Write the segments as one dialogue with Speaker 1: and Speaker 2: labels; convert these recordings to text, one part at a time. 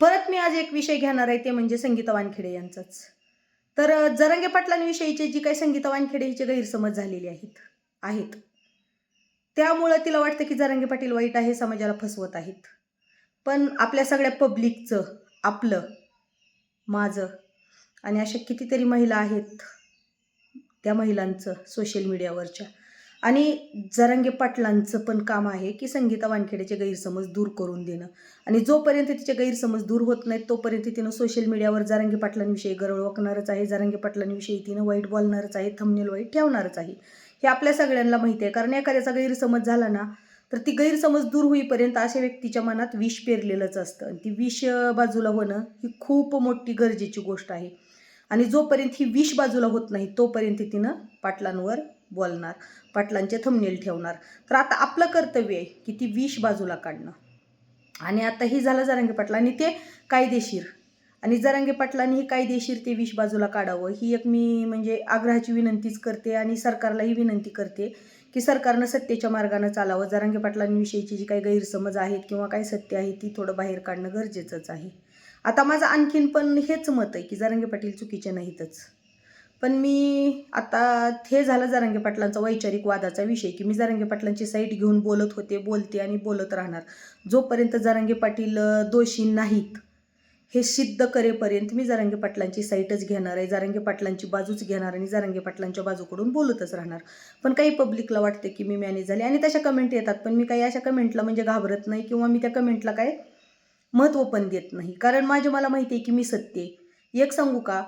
Speaker 1: परत मी आज एक विषय घेणार आहे ते म्हणजे संगीता वानखेडे यांचाच. तर जरंगे पाटलांविषयीचे जी काही संगीता वानखेडे हिचे गैरसमज झालेले आहेत आहेत त्यामुळं तिला वाटतं की जरंगे पाटील वाईट आहे समाजाला फसवत आहेत. पण आपल्या सगळ्या पब्लिकचं आपलं माझं आणि अशा कितीतरी महिला आहेत त्या महिलांचं सोशल मीडियावरच्या आणि जरांगे पाटलांचं पण काम आहे की संगीता वानखेडेचे गैरसमज दूर करून देणं. आणि जोपर्यंत तिचे गैरसमज दूर होत नाहीत तोपर्यंत तिनं सोशल मीडियावर जरांगे पाटलांविषयी गरळ वाकणारच आहे जरांगे पाटलांविषयी तिनं वाईट बोलणारच आहे थमनेल वाईट ठेवणारच आहे. हे आपल्या सगळ्यांना माहिती आहे. कारण एखाद्याचा गैरसमज झाला ना तर ती गैरसमज दूर होईपर्यंत अशा व्यक्तीच्या मनात विष पेरलेलंच असतं. आणि ती विष बाजूला होणं ही खूप मोठी गरजेची गोष्ट आहे. आणि जोपर्यंत ही विष बाजूला होत नाही तोपर्यंत तिनं पाटलांवर बोलणार पाटलांचे थंबनेल ठेवणार. तर आता आपलं कर्तव्य आहे की ती विष बाजूला काढणं. आणि आता ही झालं जरांगे पाटला आणि ते कायदेशीर. आणि जरांगे पाटलांनी ही कायदेशीर ते विष बाजूला काढावं ही एक मी म्हणजे आग्रहाची विनंतीच करते आणि सरकारलाही विनंती करते की सरकारनं सत्तेच्या मार्गानं चालावं. जरांगे पाटलांविषयीची जी काही गैरसमज आहेत किंवा काही सत्य आहे ती थोडं बाहेर काढणं गरजेचंच आहे. आता माझं आणखीन पण हेच मत आहे की जरांगे पाटील चुकीचे नाहीतच. पण मी आता हे झालं जरांगे पाटलांचा वैचारिक वादाचा विषय की मी जरांगे पाटलांची साईट घेऊन बोलत होते बोलते आणि बोलत राहणार. जोपर्यंत जरांगे पाटील दोषी नाहीत हे सिद्ध करेपर्यंत मी जरांगे पाटलांची साईटच घेणार आहे जरांगे पाटलांची बाजूच घेणार आणि जरांगे पाटलांच्या बाजूकडून बोलतच राहणार. पण काही पब्लिकला वाटते की मी मॅनेज झाले. आणि तशा कमेंट येतात पण मी काही अशा कमेंटला म्हणजे घाबरत नाही किंवा मी त्या कमेंटला काय महत्त्व पण देत नाही. कारण माझे मला माहिती आहे की मी सत्य आहे. एक सांगू का?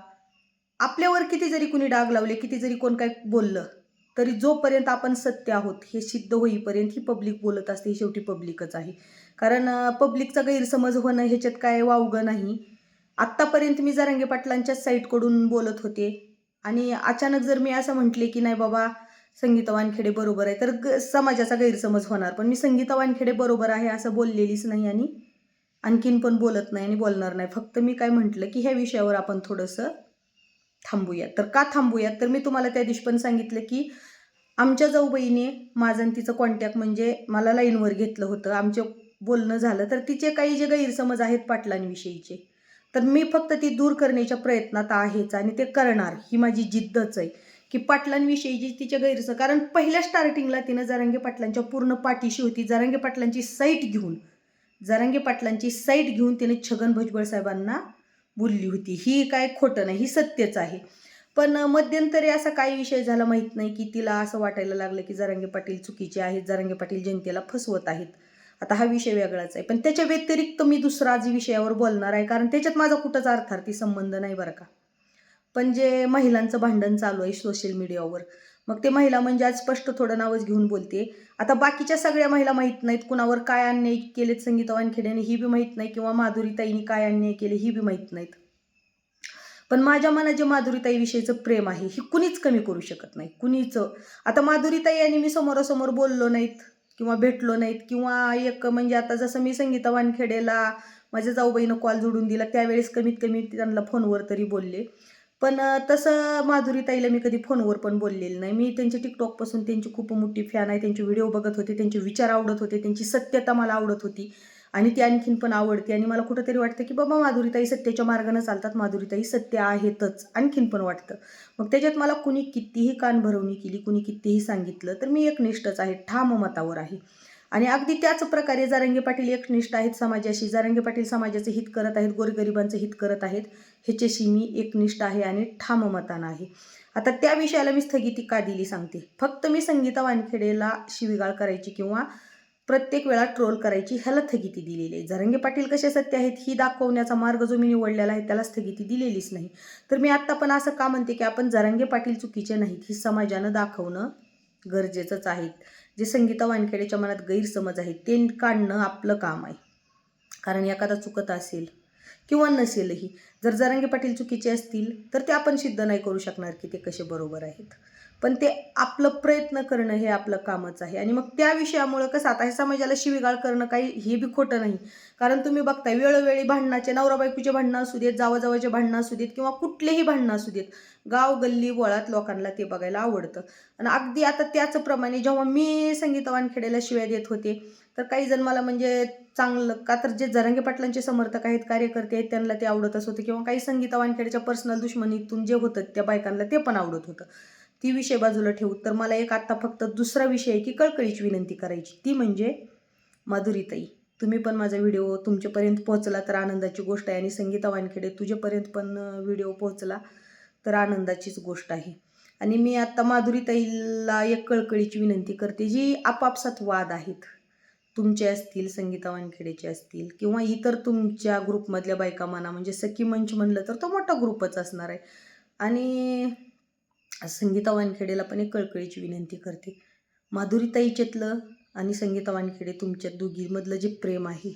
Speaker 1: आपल्यावर किती जरी कुणी डाग लावले किती जरी कोण काय बोललं तरी जोपर्यंत आपण सत्य आहोत हे सिद्ध होईपर्यंत ही पब्लिक बोलत असते ही शेवटी पब्लिकच आहे. कारण पब्लिकचा गैरसमज होणं ह्याच्यात काय वावगं नाही. आत्तापर्यंत मी जरंगे पाटलांच्याच साईटकडून बोलत होते. आणि अचानक जर मी असं म्हटले की नाही बाबा संगीता वानखेडे बरोबर आहे तर ग समाजाचा गैरसमज होणार. पण मी संगीता वानखेडे बरोबर आहे असं बोललेलीच नाही आणि आणखीन पण बोलत नाही आणि बोलणार नाही. फक्त मी काय म्हटलं की ह्या विषयावर आपण थोडंसं थांबूयात. तर का थांबूयात? तर मी तुम्हाला त्या दिवशी पण सांगितलं की आमच्या जाऊबाईने माझं आणि तिचं कॉन्टॅक्ट म्हणजे मला लाईनवर घेतलं होतं. आमचं बोलणं झालं तर तिचे काही जे गैरसमज आहेत पाटलांविषयीचे तर मी फक्त ती दूर करण्याच्या प्रयत्नात आहेच आणि ते करणार. ही माझी जिद्दच आहे की पाटलांविषयीची तिच्या गैरसमज कारण पहिल्या स्टार्टिंगला तिनं जरांगे पाटलांच्या पूर्ण पाठीशी होती. जरांगे पाटलांची साईट घेऊन जरांगे पाटलांची साईट घेऊन तिने छगन भुजबळ साहेबांना बोलली होती. ही काय खोटं नाही ही सत्यच आहे. पण मध्यंतरी असा काही विषय झाला माहीत नाही की तिला असं वाटायला लागलं की जरांगे पाटील चुकीचे आहेत जरांगे पाटील जनतेला फसवत आहेत. आता हा विषय वेगळाच आहे. पण त्याच्या व्यतिरिक्त मी दुसरा आज विषयावर बोलणार आहे कारण त्याच्यात माझा कुठंच अर्थार्थी संबंध नाही बरं का. पण जे महिलांचं भांडण चालू आहे सोशल मीडियावर मग ते महिला म्हणजे आज स्पष्ट थोडं नावच घेऊन बोलते. आता बाकीच्या सगळ्या महिला माहीत नाहीत कुणावर काय अन्याय केलेत संगीता वानखेड्याने ही बी माहीत नाही. किंवा माधुरीताईनी काय अन्याय केले ही बी माहीत नाहीत. पण माझ्या मनात जे माधुरीताईविषयीचं प्रेम आहे हे कुणीच कमी करू शकत नाही. कुणीच? आता माधुरीताई आणि मी समोरासमोर बोललो नाहीत किंवा भेटलो नाहीत किंवा एक म्हणजे आता जसं मी संगीता वानखेडेला माझ्या जाऊबाईनं कॉल जोडून दिला त्यावेळेस कमीत कमी त्यांना फोनवर तरी बोलले. पण तसं माधुरीताईला मी कधी फोनवर पण बोललेलं नाही. मी त्यांच्या टिकटॉकपासून त्यांची खूप मोठी फॅन आहे. त्यांचे व्हिडिओ बघत होते. त्यांचे विचार आवडत होते. त्यांची सत्यता मला आवडत होती. आणि ती आणखीन पण आवडते. आणि मला कुठंतरी वाटतं की बाबा माधुरीताई सत्याच्या मार्गानं चालतात. माधुरीताई सत्य आहेतच. आणखीन पण वाटतं. मग त्याच्यात मला कुणी कितीही कान भरवणी केली कुणी कितीही सांगितलं तर मी एकनिष्ठच आहे. ठाम मतावर आहे. आणि अगदी त्याच प्रकारे जारंगे पाटील एकनिष्ठ आहेत समाजाशी. जारंगे पाटील समाजाचं हित करत आहेत गोरगरिबांचं हित करत आहेत. ह्याच्याशी मी एकनिष्ठ आहे आणि ठाम मतानं आहे. आता त्या विषयाला मी स्थगिती का दिली सांगते? फक्त मी संगीता वानखेडेला शिवीगाळ करायची किंवा प्रत्येक वेळा ट्रोल करायची ह्याला स्थगिती दिलेली आहे. जरंगे पाटील कसे सत्य आहेत ही दाखवण्याचा मार्ग जो मी निवडलेला आहे त्याला स्थगिती दिलेलीच नाही. तर मी आत्ता पण असं का म्हणते की आपण जरंगे पाटील चुकीचे नाहीत ही समाजानं दाखवणं गरजेचंच आहे. जे संगीता वानखेडेच्या मनात गैरसमज आहे ते काढणं आपलं काम आहे. कारण एखादा चुकत असेल किंवा नसेलही जर जरांगे पाटील चुकीचे असतील तर ते आपण सिद्ध नाही करू शकणार की ते कसे बरोबर आहेत. पण ते आपलं प्रयत्न करणं हे आपलं कामच आहे. आणि मग त्या विषयामुळं कसं आता हे समाजाला शिवीगाळ करणं काही हे बी खोटं नाही. कारण तुम्ही बघताय वेळोवेळी भांडणाचे नवरा बायकोचे भांडणं असू देत जावाजावाचे भांडणं असू देत किंवा कुठलेही भांडणं असू देत गाव गल्ली वळात लोकांना ते बघायला आवडतं. आणि अगदी आता त्याचप्रमाणे जेव्हा मी संगीता वानखेड्याला शिव्या देत होते तर काही जण मला म्हणजे चांगलं का तर जे जरांगे पाटलांचे समर्थक आहेत कार्यकर्ते आहेत त्यांना ते आवडतच होतं किंवा काही संगीता वानखेडेच्या पर्सनल दुश्मनीतून जे होतं त्या बायकांना ते पण आवडत होतं. ती विषय बाजूला ठेवू. तर मला एक आत्ता फक्त दुसरा विषय आहे की कळकळीची विनंती करायची. ती म्हणजे माधुरीताई तुम्ही पण माझा व्हिडिओ तुमच्यापर्यंत पोहोचला तर आनंदाची गोष्ट आहे आणि संगीता वानखेडे तुझ्यापर्यंत पण व्हिडिओ पोहोचला तर आनंदाचीच गोष्ट आहे. आणि मी आत्ता माधुरीताईला एक कळकळीची विनंती करते जी आपापसात वाद आहेत तुमचे असतील संगीता वानखेडेचे असतील किंवा इतर तुमच्या ग्रुपमधल्या बायका म्हणा म्हणजे सखी मंच म्हणलं तर तो मोठा ग्रुपच असणार आहे. आणि संगीता वानखेडेला पण एक कळकळीची विनंती करते. माधुरीताईच्यातलं आणि संगीता वानखेडे तुमच्या दोघीमधलं जे प्रेम आहे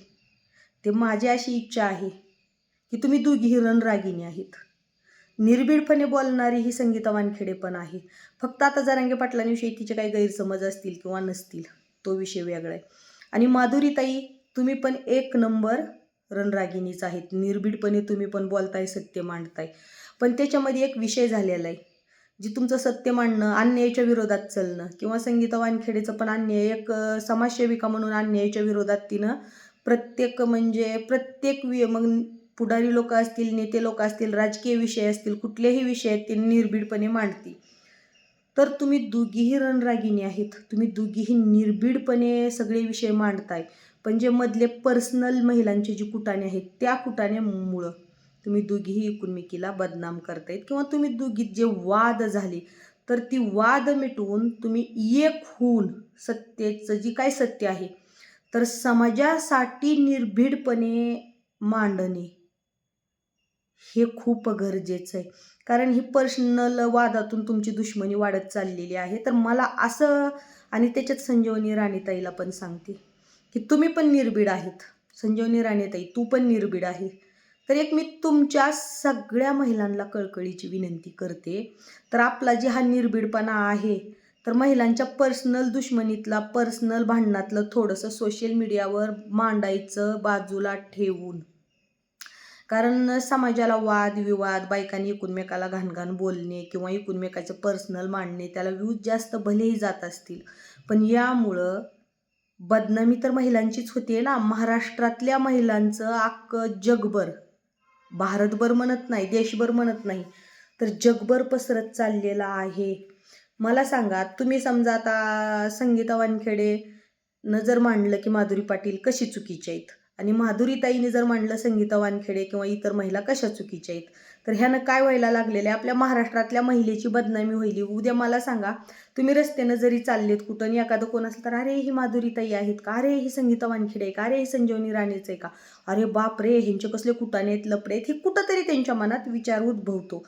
Speaker 1: ते माझी अशी इच्छा आहे की तुम्ही दोघीही रणरागिणी आहेत. निर्भीडपणे बोलणारी ही संगीता वानखेडे पण आहे. फक्त आता जरांगे पाटलांविषयी तिचे काही गैरसमज असतील किंवा नसतील तो विषय वेगळा आहे. आणि माधुरीताई तुम्ही पण एक नंबर रणरागिणीच आहेत. निर्भीडपणे तुम्ही पण बोलताय सत्य मांडताय. पण त्याच्यामध्ये एक विषय झालेला आहे. जी तुमचं सत्य मांडणं अन्यायाच्या विरोधात चालणं किंवा संगीता वानखेडेचं पण अन्याय एक समाजसेविका म्हणून अन्यायाच्या विरोधात तिनं प्रत्येक म्हणजे प्रत्येक वि मग पुढारी लोक असतील नेते लोक असतील राजकीय विषय असतील कुठलेही विषय आहेत निर्भीडपणे मांडती तर तुम्ही दोघीही रणरागिणी आहेत. तुम्ही दोघीही निर्भीडपणे सगळे विषय मांडताय. पण जे मधले पर्सनल महिलांचे जी कुटाणे आहेत त्या कुटाण्यामुळं तुम्ही दोघीही एकूणमेकीला बदनाम करतायत किंवा तुम्ही दोघीत जे वाद झाले तर ती वाद मिटवून तुम्ही एक होऊन सत्तेचं जी काय सत्य आहे तर समाजासाठी निर्भीडपणे मांडणे हे खूप गरजेचं आहे. कारण ही पर्सनल वादातून तुमची दुश्मनी वाढत चाललेली आहे. तर मला असं आणि त्याच्यात संजीवनी राणीताईला पण सांगते की तुम्ही पण निर्भीड आहेत. संजीवनी राणीताई तू पण निर्भीड आहे. तर एक मी तुमच्या सगळ्या महिलांना कळकळीची विनंती करते. तर आपला जे हा निर्भीडपणा आहे तर महिलांच्या पर्सनल दुश्मनीतला पर्सनल भांडणातलं थोडंसं सोशल मीडियावर मांडायचं बाजूला ठेवून. कारण समाजाला वाद विवाद बायकांनी एकूणमेकाला घाणघाण बोलणे किंवा एकूणमेकाचं पर्सनल मांडणे त्याला व्ह्यूज जास्त भलेही जात असतील. पण यामुळं बदनामी तर महिलांचीच होते ना. महाराष्ट्रातल्या महिलांचं अख्खं जगभर भारतभर म्हणत नाही देशभर म्हणत नाही तर जगभर पसरत चाललेला आहे. मला सांगा तुम्ही समजा आता संगीता वानखेडे न जर मांडलं की माधुरी पाटील कशी चुकीच्या आहेत? आणि माधुरीताईने जर मांडलं संगीता वानखेडे किंवा इतर महिला कशा चुकीच्या आहेत? तर ह्यानं काय व्हायला लागलेलं आहे? आपल्या महाराष्ट्रातल्या महिलेची बदनामी होईल उद्या मला सांगा तुम्ही रस्त्यानं जरी चाललेत कुठं आणि एखादं कोण असेल तर अरे ही माधुरीताई आहेत का? अरे ही संगीता वानखेडे आहे का? अरे ही संजीवनी राणेच आहे का? अरे बाप रे ह्यांचे कसले कुटाने आहेत लपडे आहेत. हे कुठंतरी त्यांच्या मनात विचार उद्भवतो.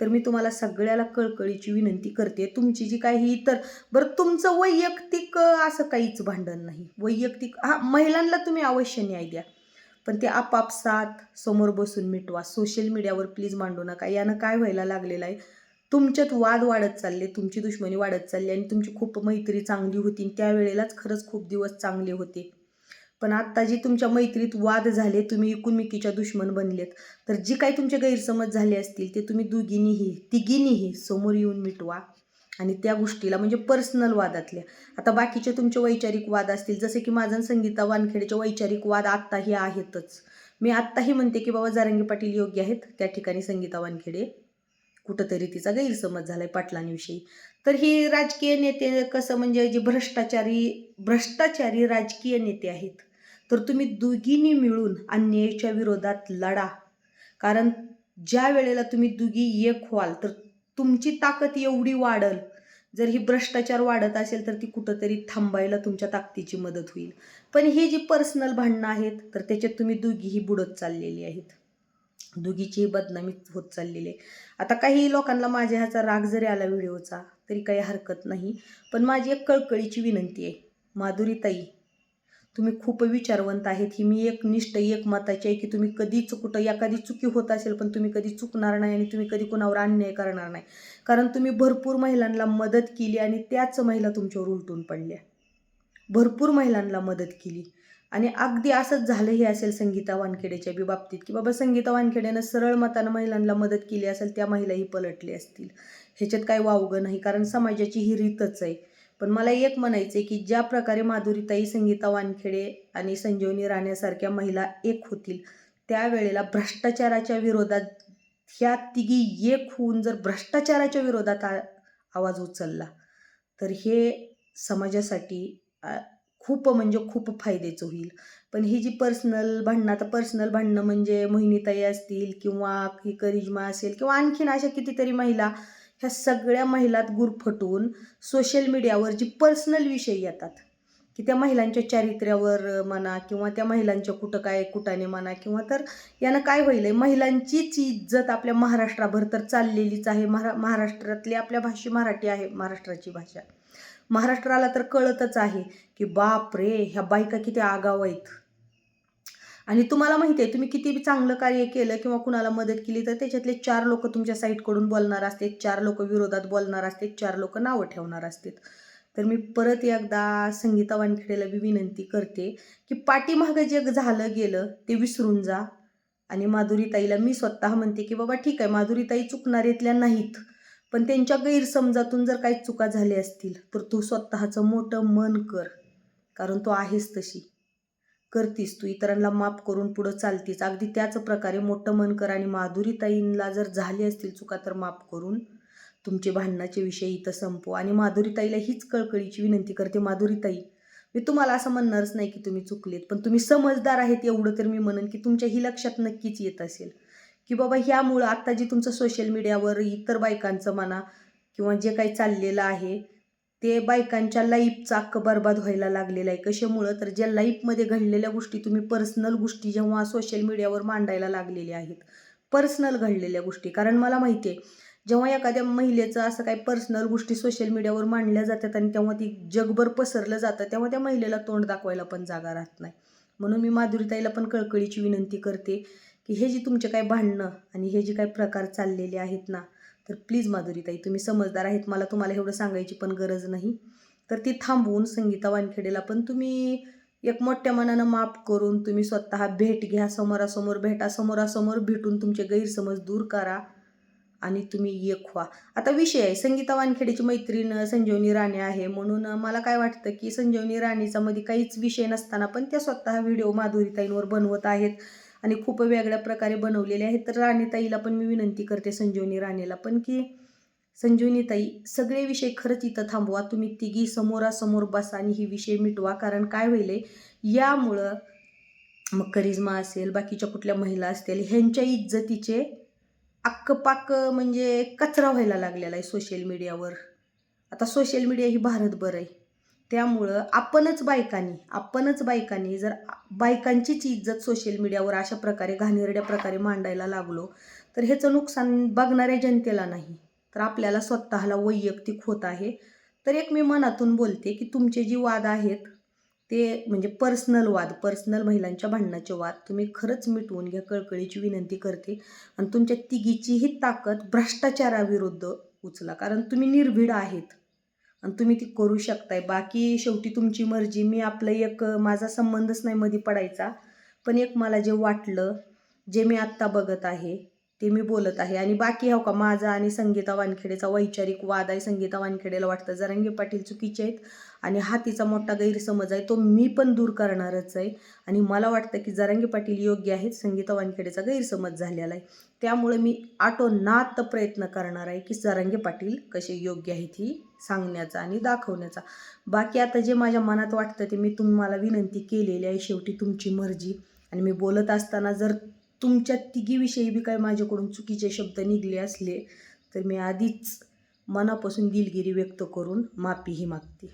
Speaker 1: तर मी तुम्हाला सगळ्याला कळकळीची विनंती करते. तुमची जी काही इतर बरं तुमचं वैयक्तिक असं काहीच भांडण नाही. वैयक्तिक हा महिलांना तुम्ही अवश्य न्याय द्या. पण ते आपापसात समोर बसून मिटवा. सोशल मीडियावर प्लीज मांडू नका. यानं काय व्हायला लागलेलं आहे? तुमच्यात वाद वाढत चालले तुमची दुश्मनी वाढत चालली आणि तुमची खूप मैत्री चांगली होती आणि त्यावेळेलाच खरंच खूप दिवस चांगले होते. पण आत्ता जी तुमच्या मैत्रीत वाद झाले तुम्ही एकूणमिकीच्या दुश्मन बनलेत. तर जी काही तुमचे गैरसमज झाले असतील ते तुम्ही दोघींनीही तिघींनीही समोर येऊन मिटवा. आणि त्या गोष्टीला म्हणजे पर्सनल वादातल्या. आता बाकीचे तुमचे वैचारिक वाद असतील जसे की माझं आणि संगीता वानखेडेचे वैचारिक वाद आत्ताही आहेतच. मी आत्ताही म्हणते की बाबा जारंगी पाटील योग्य आहेत त्या ठिकाणी संगीता वानखेडे कुठंतरी तिचा गैरसमज झालाय पाटलांविषयी. तर ही राजकीय नेते कसं म्हणजे जे भ्रष्टाचारी भ्रष्टाचारी राजकीय नेते आहेत तर तुम्ही दुगीने मिळून अन्यायाच्या विरोधात लढा. कारण ज्या वेळेला तुम्ही दोघी एक व्हाल तर तुमची ताकद एवढी वाढल जर ही भ्रष्टाचार वाढत असेल तर ती कुठंतरी थांबायला तुमच्या ताकदीची मदत होईल. पण ही जी पर्सनल भांडणं आहेत तर त्याच्यात तुम्ही दोघीही बुडत चाललेली आहेत. दोघीचीही बदनामी होत चाललेली आहे. आता काही लोकांना माझ्या ह्याचा राग जरी आला व्हिडिओचा तरी काही हरकत नाही. पण माझी एक कळकळीची विनंती आहे माधुरीताई तुम्ही खूप विचारवंत आहेत. ही मी एक निष्ठ एक मताची आहे की तुम्ही कधीच कुठं एखादी चुकी होत असेल पण तुम्ही कधी चुकणार नाही आणि तुम्ही कधी कोणावर अन्याय करणार नाही. कारण तुम्ही भरपूर महिलांना मदत केली आणि त्याच महिला तुमच्यावर उलटून पडल्या. भरपूर महिलांना मदत केली. आणि अगदी असंच झालं हे असेल संगीता वानखेडेच्या बी बाबतीत की बाबा संगीता वानखेड्यानं सरळ मतानं महिलांना मदत केली असेल त्या महिलाही पलटली असतील. ह्याच्यात काही वावगं नाही कारण समाजाची ही रीतच आहे. पण मला एक म्हणायचं आहे की ज्या प्रकारे माधुरीताई संगीता वानखेडे आणि संजीवनी राण्यासारख्या महिला एक होतील त्यावेळेला भ्रष्टाचाराच्या विरोधात ह्या तिघी एक होऊन जर भ्रष्टाचाराच्या विरोधात आ आवाज उचलला तर हे समाजासाठी खूप म्हणजे खूप फायद्याचं होईल. पण ही जी पर्सनल भांडणं आता पर्सनल भांडणं म्हणजे मोहिनीताई असतील किंवा ही करिज्मा असेल किंवा आणखीन अशा कितीतरी महिला ह्या सगळ्या महिलात गुरफटून सोशल मीडियावर जी पर्सनल विषय येतात की त्या महिलांच्या चारित्र्यावर म्हणा किंवा त्या महिलांच्या कुठं काय कुटाने म्हणा किंवा तर यानं काय होईल आहे, महिलांचीच इज्जत आपल्या महाराष्ट्राभर तर चाललेलीच आहे. महारा महाराष्ट्रातली आपल्या भाषी मराठी आहे महाराष्ट्राची भाषा. महाराष्ट्राला तर कळतच आहे की बाप रे ह्या बायका किती आगाव आहेत. आणि तुम्हाला माहिती आहे तुम्ही किती बी चांगलं कार्य केलं किंवा कुणाला मदत केली तर त्याच्यातले चार लोक तुमच्या साईडकडून बोलणार असते चार लोक विरोधात बोलणार असते चार लोक नावं ठेवणार असतात. तर मी परत एकदा संगीता वानखेडेला बी विनंती करते की पाठीमागं जे झालं गेलं ते विसरून जा. आणि माधुरीताईला मी स्वतः म्हणते की बाबा ठीक आहे माधुरीताई चुकणाऱ्यातल्या नाहीत पण त्यांच्या गैरसमजातून जर काही चुका झाल्या असतील तर तू स्वतःचं मोठं मन कर कारण तो आहेस तशी. करतीस तू इतरांना माफ करून पुढं चालतीस. अगदी त्याच प्रकारे मोठं मन कर आणि माधुरीताईंना जर झाली असतील चुका तर माफ करून तुमचे भांडणाचे विषय इथं संपू आणि माधुरीताईला हीच कळकळीची विनंती करते माधुरीताई मी तुम्हाला असं म्हणणारच नाही की तुम्ही चुकलेत पण तुम्ही समजदार आहेत एवढं तर मी म्हणेन की तुमच्या ही लक्षात नक्कीच येत असेल की बाबा ह्यामुळं आत्ता जी तुमचं सोशल मीडियावर इतर बायकांचं म्हणा किंवा जे काही चाललेलं आहे ते बायकांच्या लाईफचा अख्खं बरबाद व्हायला लागलेलं आहे. कशामुळं? तर ज्या लाईफमध्ये घडलेल्या गोष्टी तुम्ही पर्सनल गोष्टी जेव्हा सोशल मीडियावर मांडायला लागलेल्या आहेत. पर्सनल घडलेल्या गोष्टी. कारण मला माहिती आहे जेव्हा एखाद्या महिलेचं असं काही पर्सनल गोष्टी सोशल मीडियावर मांडल्या जातात आणि तेव्हा ती जगभर पसरलं जातं तेव्हा त्या महिलेला तोंड दाखवायला पण जागा राहत नाही. म्हणून मी माधुरीताईला पण कळकळीची विनंती करते की हे जी तुमचे काय भांडणं आणि हे जे काही प्रकार चाललेले आहेत ना तर प्लीज माधुरीताई तुम्ही समजदार आहेत मला तुम्हाला एवढं सांगायची पण गरज नाही. तर ती थांबवून संगीता वानखेडेला पण तुम्ही एक मोठ्या मनानं माफ करून तुम्ही स्वतः भेट घ्या समोरासमोर भेटा समोरासमोर भेटून तुमचे गैरसमज दूर करा आणि तुम्ही एक व्हा. आता विषय आहे संगीता वानखेडेची मैत्रीण संजीवनी राणे आहे म्हणून मला काय वाटतं की संजीवनी राणीचा मध्ये काहीच विषय नसताना पण त्या स्वतः व्हिडिओ माधुरीताईंवर बनवत आहेत. आणि खूप वेगळ्या प्रकारे बनवलेले आहेत. तर राणीताईला पण मी विनंती करते संजीवनी राणेला पण की संजीवनीताई सगळे विषय खरंच इथं थांबवा. तुम्ही तिघी समोरासमोर बसा आणि ही विषय मिटवा. कारण काय होईल यामुळं मग करिश्मा असेल बाकीच्या कुठल्या महिला असतील ह्यांच्या इज्जतीचे अक्कपाक म्हणजे कचरा व्हायला लागलेला आहे सोशल मीडियावर. आता सोशल मीडिया ही भारतभर आहे. त्यामुळं आपणच बायकांनी आपणच बायकांनी जर बायकांचीच इज्जत सोशल मीडियावर अशा प्रकारे घाणेरड्या प्रकारे मांडायला लागलो तर ह्याचं नुकसान बघणाऱ्या जनतेला नाही. तर आपल्याला स्वतःला वैयक्तिक होत आहे. तर एक मी मनातून बोलते की तुमचे जी वाद आहेत ते म्हणजे पर्सनल वाद पर्सनल महिलांच्या भांडणाचे वाद तुम्ही खरंच मिटवून घ्या कळकळीची विनंती करते. आणि तुमच्या तिघीचीही ताकद भ्रष्टाचाराविरुद्ध उचला. कारण तुम्ही निर्भीड आहेत. आणि तुम्ही ती करू शकताय. बाकी शेवटी तुमची मर्जी. मी आपलं एक माझा संबंधच नाही मध्ये पडायचा. पण एक मला जे वाटलं जे मी आत्ता बघत आहे ते मी बोलत आहे. आणि बाकी हो का माझा आणि संगीता वानखेडेचा वैचारिक वाद आहे संगीता वानखेडेला वाटतं. जरांगे पाटील चुकीचे आहेत आणि हा तिचा मोठा गैरसमज आहे तो मी पण दूर करणारच आहे. आणि मला वाटतं की जरांगे पाटील योग्य आहेत संगीता वानखेडेचा गैरसमज झालेला आहे. त्यामुळे मी आटोनात प्रयत्न करणार आहे की जरांगे पाटील कसे योग्य आहेत ही सांगण्याचा आणि दाखवण्याचा. बाकी आता जे माझ्या मनात वाटतं ते मी तुम्हाला विनंती केलेली आहे शेवटी तुमची मर्जी. आणि मी बोलत असताना जर तुमच्या तिघीविषयी बी काय माझ्याकडून चुकीचे शब्द निघले असले तर मी आधीच मनापासून दिलगिरी व्यक्त करून माफीही मागते.